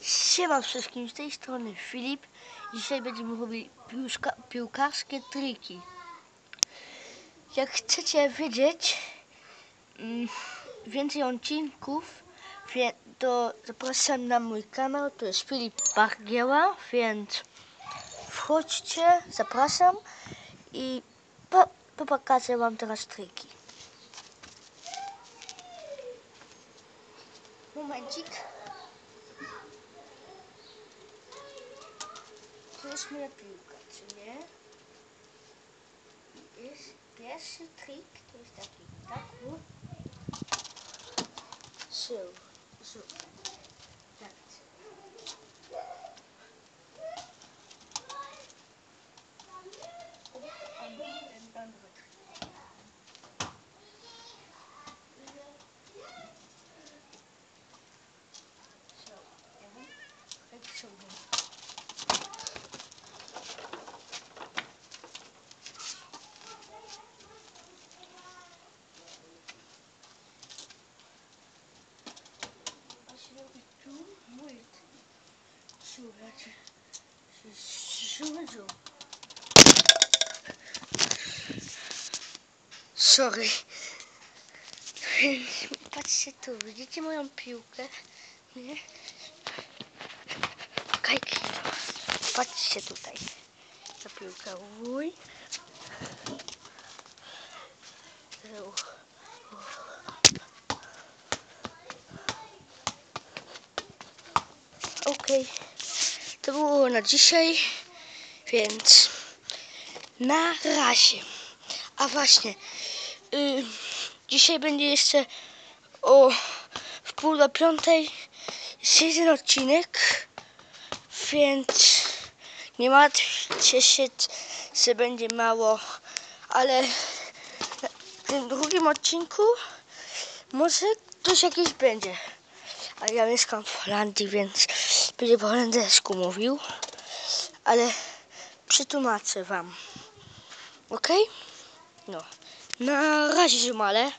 Siema wszystkim, z tej strony Filip. Dzisiaj będziemy robili piłka, piłkarskie triki. Jak chcecie wiedzieć mm, więcej odcinków, to zapraszam na mój kanał, to jest Filip Bargieła, więc wchodźcie, zapraszam i po, po pokażę wam teraz triki. Momencik. Jest moja piłka, czy nie? I Jest pierwszy trik, to jest taki, tak, o. So, so, tak. O, a ten andere trik. So, ja, kijk zo en zo. Sorry. Patrzcie tu, widzicie moją piłkę? Nie? Kajki. Patrzcie tutaj. Ta piłka. Uj. Okej. To było na dzisiaj, więc na razie. A właśnie, y, dzisiaj będzie jeszcze o w pół do piątej jeden odcinek, więc nie martwcie się, że będzie mało, ale w tym drugim odcinku może coś jakieś będzie. A ja mieszkam w Holandii, więc będzie po holendersku mówił, ale przetłumaczę wam. Ok? No. Na razie, ziomale.